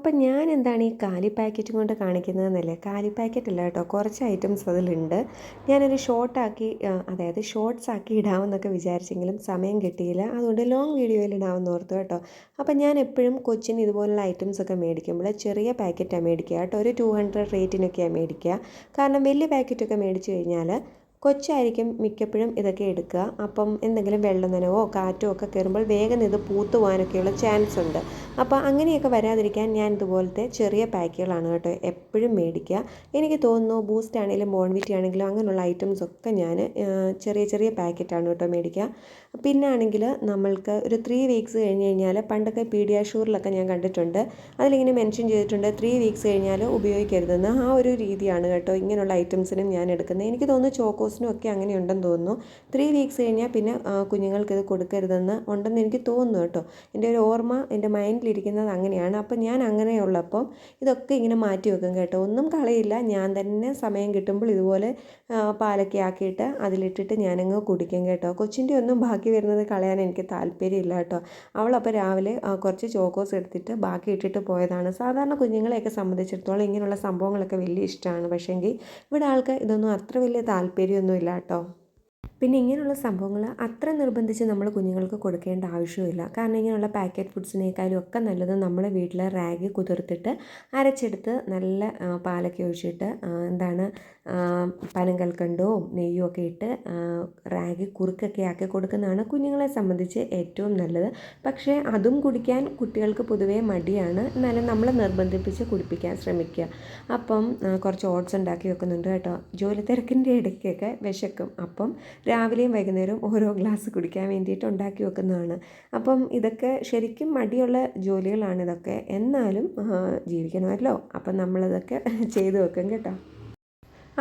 അപ്പം ഞാൻ എന്താണ് ഈ കാലി പാക്കറ്റ് കൊണ്ട് കാണിക്കുന്നതെന്നല്ലേ? കാലി പാക്കറ്റ് അല്ല കേട്ടോ കുറച്ച് ഐറ്റംസ് അതിലുണ്ട്. ഞാനൊരു ഷോർട്ടാക്കി അതായത് ഷോർട്ട്സ് ആക്കി ഇടാമെന്നൊക്കെ വിചാരിച്ചെങ്കിലും സമയം കിട്ടിയില്ല. അതുകൊണ്ട് ലോങ് വീഡിയോയിൽ ഇടാമെന്ന് ഓർത്തു കേട്ടോ. അപ്പം ഞാൻ എപ്പോഴും കൊച്ചിന് ഇതുപോലുള്ള ഐറ്റംസ് ഒക്കെ മേടിക്കുമ്പോൾ ചെറിയ പാക്കറ്റാണ് മേടിക്കുക കേട്ടോ. ഒരു ടു ഹൺഡ്രഡ് റേറ്റിനൊക്കെയാണ് മേടിക്കുക. കാരണം വലിയ പാക്കറ്റൊക്കെ മേടിച്ച് കഴിഞ്ഞാൽ കൊച്ചായിരിക്കും മിക്കപ്പോഴും ഇതൊക്കെ എടുക്കുക. അപ്പം എന്തെങ്കിലും വെള്ളം നനവോ കാറ്റോ ഒക്കെ കയറുമ്പോൾ വേഗം ഇത് പൂത്തു പോകാനൊക്കെയുള്ള ചാൻസ് ഉണ്ട്. അപ്പോൾ അങ്ങനെയൊക്കെ വരാതിരിക്കാൻ ഞാൻ ഇതുപോലത്തെ ചെറിയ പാക്കുകളാണ് കേട്ടോ എപ്പോഴും മേടിക്കുക. എനിക്ക് തോന്നുന്നു ബൂസ്റ്റ് ആണെങ്കിലും ബോൺവിറ്റി ആണെങ്കിലും അങ്ങനെയുള്ള ഐറ്റംസ് ഒക്കെ ഞാൻ ചെറിയ ചെറിയ പാക്കറ്റാണ് കേട്ടോ മേടിക്കുക. പിന്നെ ആണെങ്കിൽ നമ്മൾക്ക് ഒരു ത്രീ വീക്സ് കഴിഞ്ഞ് കഴിഞ്ഞാൽ പണ്ടൊക്കെ പീഡിയാഷൂറിലൊക്കെ ഞാൻ കണ്ടിട്ടുണ്ട്. അതിലിങ്ങനെ മെൻഷൻ ചെയ്തിട്ടുണ്ട് ത്രീ വീക്സ് കഴിഞ്ഞാൽ ഉപയോഗിക്കരുതെന്ന്. ആ ഒരു രീതിയാണ് കേട്ടോ ഇങ്ങനെയുള്ള ഐറ്റംസിനും ഞാൻ എടുക്കുന്നത്. എനിക്ക് തോന്നുന്നു ചോക്കോസിനും ഒക്കെ അങ്ങനെ ഉണ്ടെന്ന് തോന്നുന്നു. ത്രീ വീക്സ് കഴിഞ്ഞാൽ പിന്നെ കുഞ്ഞുങ്ങൾക്ക് ഇത് കൊടുക്കരുതെന്ന് ഉണ്ടെന്ന് എനിക്ക് തോന്നുന്നു കേട്ടോ. എന്റെ ഒരു ഓർമ്മ എന്റെ മൈൻഡിലിരിക്കുന്നത് അങ്ങനെയാണ്. അപ്പം ഞാൻ അങ്ങനെയുള്ളപ്പം ഇതൊക്കെ ഇങ്ങനെ മാറ്റി വെക്കും കേട്ടോ. ഒന്നും കളയില്ല. ഞാൻ തന്നെ സമയം കിട്ടുമ്പോൾ ഇതുപോലെ പാലൊക്കെ ആക്കിയിട്ട് അതിലിട്ടിട്ട് ഞാനങ്ങ് കുടിക്കും കേട്ടോ. കൊച്ചിന്റെ ഒന്നും ബാക്കി വരുന്നത് കളയാൻ എനിക്ക് താല്പര്യമില്ല കേട്ടോ. അവളപ്പോൾ രാവിലെ കുറച്ച് ചോക്കോസ് എടുത്തിട്ട് ബാക്കി ഇട്ടിട്ട് പോയതാണ്. സാധാരണ കുഞ്ഞുങ്ങളെയൊക്കെ സംബന്ധിച്ചിടത്തോളം ഇങ്ങനെയുള്ള സംഭവങ്ങളൊക്കെ വലിയ ഇഷ്ടമാണ്. പക്ഷേങ്കിൽ ഇവിടെ ആൾക്ക് ഇതൊന്നും അത്ര വലിയ താല്പര്യമൊന്നുമില്ല കേട്ടോ പിന്നെ ഇങ്ങനെയുള്ള സംഭവങ്ങൾ അത്ര നിർബന്ധിച്ച് നമ്മൾ കുഞ്ഞുങ്ങൾക്ക് കൊടുക്കേണ്ട ആവശ്യമില്ല കാരണം ഇങ്ങനെയുള്ള പാക്കറ്റ് ഫുഡ്സിനേക്കാളും ഒക്കെ നല്ലത് നമ്മൾ വീട്ടിലെ റാഗി കുതിർത്തിട്ട് അരച്ചെടുത്ത് നല്ല പാലൊക്കെ ഒഴിച്ചിട്ട് എന്താണ് പനങ്കൽക്കണ്ടോ നെയ്യും ഒക്കെ ഇട്ട് റാഗി കുറുക്കൊക്കെ ആക്കി കൊടുക്കുന്നതാണ് കുഞ്ഞുങ്ങളെ സംബന്ധിച്ച് ഏറ്റവും നല്ലത്. പക്ഷേ അതും കുടിക്കാൻ കുട്ടികൾക്ക് പൊതുവേ മടിയാണ്. എന്നാലും നമ്മൾ നിർബന്ധിപ്പിച്ച് കുടിപ്പിക്കാൻ ശ്രമിക്കുക. അപ്പം കുറച്ച് ഓട്സ് ഉണ്ടാക്കി വെക്കുന്നുണ്ട് കേട്ടോ. ജോലി തിരക്കിന്റെ ഇടയ്ക്കൊക്കെ വിശക്കും. അപ്പം രാവിലെയും വൈകുന്നേരവും ഓരോ ഗ്ലാസ് കുടിക്കാൻ വേണ്ടിയിട്ട് ഉണ്ടാക്കി വെക്കുന്നതാണ്. അപ്പം ഇതൊക്കെ ശരിക്കും മടിയുള്ള ജോലികളാണ് ഇതൊക്കെ. എന്നാലും ജീവിക്കണമല്ലോ. അപ്പം നമ്മളിതൊക്കെ ചെയ്തു വെക്കും കേട്ടോ.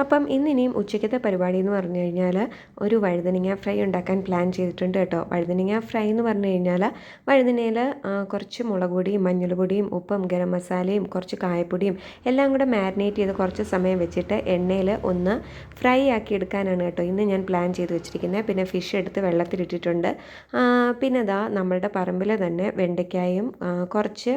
അപ്പം ഇന്നിനിയും ഉച്ചയ്ക്കത്തെ പരിപാടി എന്ന് പറഞ്ഞു കഴിഞ്ഞാൽ ഒരു വഴുതനങ്ങ ഫ്രൈ ഉണ്ടാക്കാൻ പ്ലാൻ ചെയ്തിട്ടുണ്ട് കേട്ടോ. വഴുതനങ്ങ ഫ്രൈ എന്ന് പറഞ്ഞു കഴിഞ്ഞാൽ വഴുതനയിൽ കുറച്ച് മുളക് പൊടിയും ഉപ്പും ഗരം മസാലയും കുറച്ച് കായപ്പൊടിയും എല്ലാം കൂടെ മാരിനേറ്റ് ചെയ്ത് കുറച്ച് സമയം വെച്ചിട്ട് എണ്ണയിൽ ഒന്ന് ഫ്രൈ ആക്കി എടുക്കാനാണ് കേട്ടോ ഇന്ന് ഞാൻ പ്ലാൻ ചെയ്ത് വെച്ചിരിക്കുന്നത്. പിന്നെ ഫിഷ് എടുത്ത് വെള്ളത്തിലിട്ടിട്ടുണ്ട്. പിന്നെ ഇതാ നമ്മളുടെ പറമ്പിൽ തന്നെ വെണ്ടയ്ക്കായും കുറച്ച്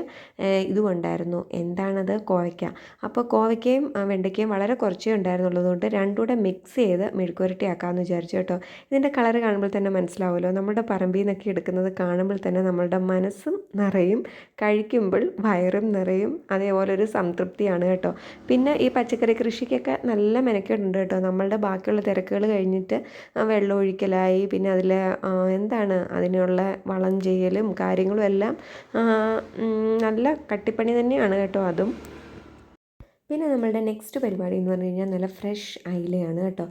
ഇതും ഉണ്ടായിരുന്നു. എന്താണത്? കോവയ്ക്ക. അപ്പോൾ കോവയ്ക്കയും വെണ്ടയ്ക്കയും വളരെ കുറച്ചേ ഉണ്ടായിരുന്നു എന്നുള്ളതുകൊണ്ട് രണ്ടുകൂടെ മിക്സ് ചെയ്ത് മെഴുക്കുരട്ടി ആക്കാമെന്ന് വിചാരിച്ചു കേട്ടോ. ഇതിന്റെ കളർ കാണുമ്പോൾ തന്നെ മനസ്സിലാവുമല്ലോ. നമ്മുടെ പറമ്പിൽ നിന്നൊക്കെ എടുക്കുന്നത് കാണുമ്പോൾ തന്നെ നമ്മളുടെ മനസ്സും നിറയും കഴിക്കുമ്പോൾ വയറും നിറയും അതേപോലെ ഒരു സംതൃപ്തിയാണ് കേട്ടോ. പിന്നെ ഈ പച്ചക്കറി കൃഷിക്കൊക്കെ നല്ല മെനക്കേടുണ്ട് കേട്ടോ. നമ്മളുടെ ബാക്കിയുള്ള തിരക്കുകൾ കഴിഞ്ഞിട്ട് വെള്ളം ഒഴിക്കലായി പിന്നെ അതിൽ എന്താണ് അതിനുള്ള വളം ചെയ്യലും കാര്യങ്ങളും എല്ലാം നല്ല കട്ടിപ്പണി തന്നെയാണ് കേട്ടോ അതും. പിന്നെ നമ്മളുടെ നെക്സ്റ്റ് പരിപാടി എന്ന് പറഞ്ഞു കഴിഞ്ഞാൽ നല്ല ഫ്രഷ് അയിലയാണ് കേട്ടോ.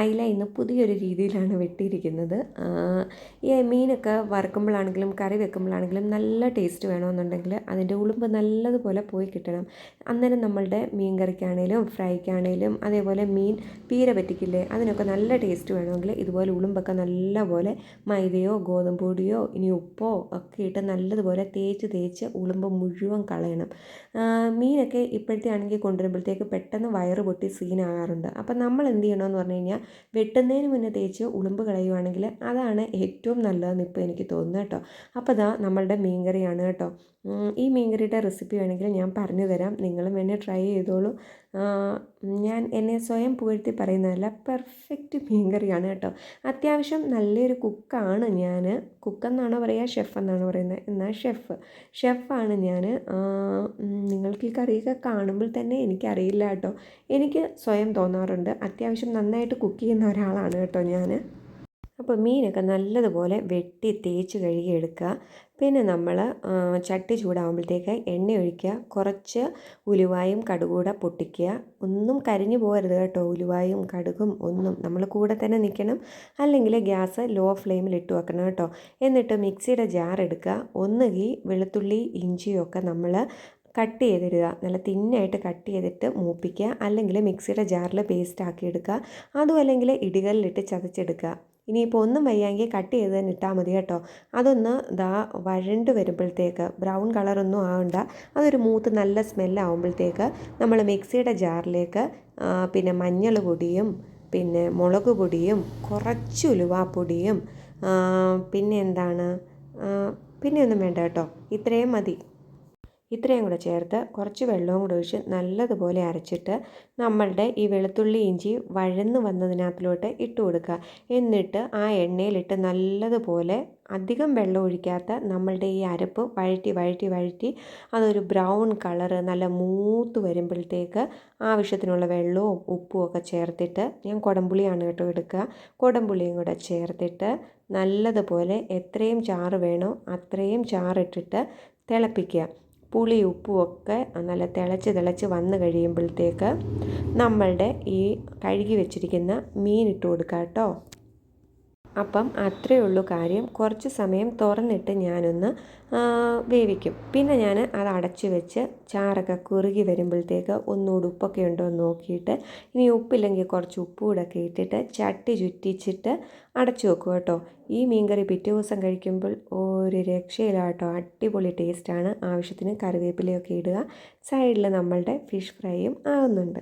അയില ഇന്ന് പുതിയൊരു രീതിയിലാണ് വെട്ടിയിരിക്കുന്നത്. ഈ മീനൊക്കെ വറുക്കുമ്പോഴാണെങ്കിലും കറി വെക്കുമ്പോഴാണെങ്കിലും നല്ല ടേസ്റ്റ് വേണമെന്നുണ്ടെങ്കിൽ അതിന്റെ ഉളുമ്പ് നല്ലതുപോലെ പോയി കിട്ടണം. അന്നേരം നമ്മളുടെ മീൻ കറിക്കാണേലും ഫ്രൈക്കാണേലും അതേപോലെ മീൻ പീര പറ്റിക്കില്ലേ അതിനൊക്കെ നല്ല ടേസ്റ്റ് വേണമെങ്കിൽ ഇതുപോലെ ഉളുമ്പൊക്കെ നല്ലപോലെ മൈദയോ ഗോതമ്പ് പൊടിയോ ഇനി ഉപ്പോ ഒക്കെ ഇട്ട് നല്ലതുപോലെ തേച്ച് തേച്ച് ഉളുമ്പ് മുഴുവൻ കളയണം. മീനൊക്കെ ഇപ്പോഴത്തെ ആണെങ്കിൽ കൊണ്ടുവരുമ്പോഴത്തേക്ക് പെട്ടെന്ന് വയറ് പൊട്ടി സീനാകാറുണ്ട്. അപ്പം നമ്മൾ എന്ത് ചെയ്യണമെന്ന് പറഞ്ഞു കഴിഞ്ഞാൽ വെട്ടുന്നതിന് മുന്നേ തേച്ച് ഉളുമ്പ് കളയുവാണെങ്കിൽ അതാണ് ഏറ്റവും നല്ലതെന്ന് ഇപ്പോൾ എനിക്ക് തോന്നുന്നത് കേട്ടോ. അപ്പോൾ ഇതാ നമ്മളുടെ മീൻകറിയാണ് കേട്ടോ. ഈ മീൻകറിയുടെ റെസിപ്പി വേണമെങ്കിൽ ഞാൻ പറഞ്ഞു തരാം നിങ്ങളും വേണേൽ ട്രൈ ചെയ്തോളൂ. ഞാൻ എന്നെ സ്വയം പുകഴ്ത്തി പറയുന്നതല്ല പെർഫെക്റ്റ് മീൻ കറിയാണ് കേട്ടോ. അത്യാവശ്യം നല്ലൊരു കുക്കാണ് ഞാൻ കുക്കെന്നാണോ പറയുക ഷെഫ് എന്നാണോ പറയുന്നത്? എന്നാൽ ഷെഫ് ഷെഫാണ് ഞാൻ നിങ്ങൾക്ക് ഈ കറിയൊക്കെ കാണുമ്പോൾ തന്നെ എനിക്കറിയില്ല കേട്ടോ. എനിക്ക് സ്വയം തോന്നാറുണ്ട്. അത്യാവശ്യം നന്നായിട്ട് കുക്ക് ചെയ്യുന്ന ഒരാളാണ് കേട്ടോ ഞാൻ അപ്പോൾ മീനൊക്കെ നല്ലതുപോലെ വെട്ടി തേച്ച് കഴുകി എടുക്കുക. പിന്നെ നമ്മൾ ചട്ടി ചൂടാകുമ്പോഴത്തേക്ക് എണ്ണ ഒഴിക്കുക. കുറച്ച് ഉലുവായും കടുകൂടെ പൊട്ടിക്കുക. ഒന്നും കരിഞ്ഞു പോകരുത് കേട്ടോ. ഉലുവായും കടുകും ഒന്നും നമ്മൾ കൂടെ തന്നെ നിൽക്കണം. അല്ലെങ്കിൽ ഗ്യാസ് ലോ ഫ്ലെയിമിൽ ഇട്ട് വെക്കണം കേട്ടോ. എന്നിട്ട് മിക്സിയുടെ ജാർ എടുക്കുക. ഒന്നുകിൽ വെളുത്തുള്ളി ഇഞ്ചിയൊക്കെ നമ്മൾ കട്ട് ചെയ്തിടുക. നല്ല തിന്നായിട്ട് കട്ട് ചെയ്തിട്ട് മൂപ്പിക്കുക. അല്ലെങ്കിൽ മിക്സിയുടെ ജാറിൽ പേസ്റ്റ് ആക്കി എടുക്കുക. അതും അല്ലെങ്കിൽ ഇടികളിലിട്ട് ചതച്ചെടുക്കുക. ഇനിയിപ്പോൾ ഒന്നും വയ്യാങ്കിൽ കട്ട് ചെയ്ത് തന്നെ ഇട്ടാൽ മതി കേട്ടോ. അതൊന്ന് ഇതാ വഴണ്ട് വരുമ്പോഴത്തേക്ക് ബ്രൗൺ കളറൊന്നും ആവണ്ട. അതൊരു മൂത്ത് നല്ല സ്മെല്ലാവുമ്പോഴത്തേക്ക് നമ്മൾ മിക്സിയുടെ ജാറിലേക്ക് പിന്നെ മഞ്ഞൾ പൊടിയും പിന്നെ മുളക് പൊടിയും കുറച്ച് ഉലുവാപ്പൊടിയും പിന്നെ എന്താണ് പിന്നെ ഒന്നും വേണ്ട കേട്ടോ. ഇത്രയും മതി. ഇത്രയും കൂടെ ചേർത്ത് കുറച്ച് വെള്ളവും കൂടെ ഒഴിച്ച് നല്ലതുപോലെ അരച്ചിട്ട് നമ്മളുടെ ഈ വെളുത്തുള്ളി ഇഞ്ചി വഴന്ന് വന്നതിനകത്തിലോട്ട് ഇട്ട് കൊടുക്കുക. എന്നിട്ട് ആ എണ്ണയിലിട്ട് നല്ലതുപോലെ അധികം വെള്ളം ഒഴിക്കാത്ത നമ്മളുടെ ഈ അരപ്പ് വഴറ്റി വഴറ്റി വഴറ്റി അതൊരു ബ്രൗൺ കളറ് നല്ല മൂത്ത് വരുമ്പോഴത്തേക്ക് ആവശ്യത്തിനുള്ള വെള്ളവും ഉപ്പും ഒക്കെ ചേർത്തിട്ട് ഞാൻ കുടംപുളിയാണ് കേട്ടോ എടുക്കുക. കുടംപുളിയും കൂടെ ചേർത്തിട്ട് നല്ലതുപോലെ എത്രയും ചാറ് വേണോ അത്രയും ചാറിട്ടിട്ട് തിളപ്പിക്കുക. പുളി ഉപ്പും ഒക്കെ നല്ല തിളച്ച് തിളച്ച് വന്ന് കഴിയുമ്പോഴത്തേക്ക് നമ്മളുടെ ഈ കഴുകി വെച്ചിരിക്കുന്ന മീൻ ഇട്ട് കൊടുക്കാം കേട്ടോ അപ്പം അത്രയേ ഉള്ളൂ കാര്യം. കുറച്ച് സമയം തുറന്നിട്ട് ഞാനൊന്ന് വേവിക്കും. പിന്നെ ഞാൻ അത് അടച്ച് വെച്ച് ചാറൊക്കെ കുറുകി വരുമ്പോഴത്തേക്ക് ഒന്നുകൂടി ഉപ്പൊക്കെ ഉണ്ടോ എന്ന് നോക്കിയിട്ട് ഇനി ഉപ്പില്ലെങ്കിൽ കുറച്ച് ഉപ്പ് കൂടെ ഒക്കെ ഇട്ടിട്ട് ചട്ടി ചുറ്റിച്ചിട്ട് അടച്ചു വെക്കും കേട്ടോ. ഈ മീൻകറി പിറ്റേ ദിവസം കഴിക്കുമ്പോൾ ഒരു രക്ഷയില്ല കേട്ടോ അടിപൊളി ടേസ്റ്റാണ്. ആവശ്യത്തിന് കറിവേപ്പിലയൊക്കെ ഇടുക. സൈഡിൽ നമ്മളുടെ ഫിഷ് ഫ്രൈയും ആവുന്നുണ്ട്.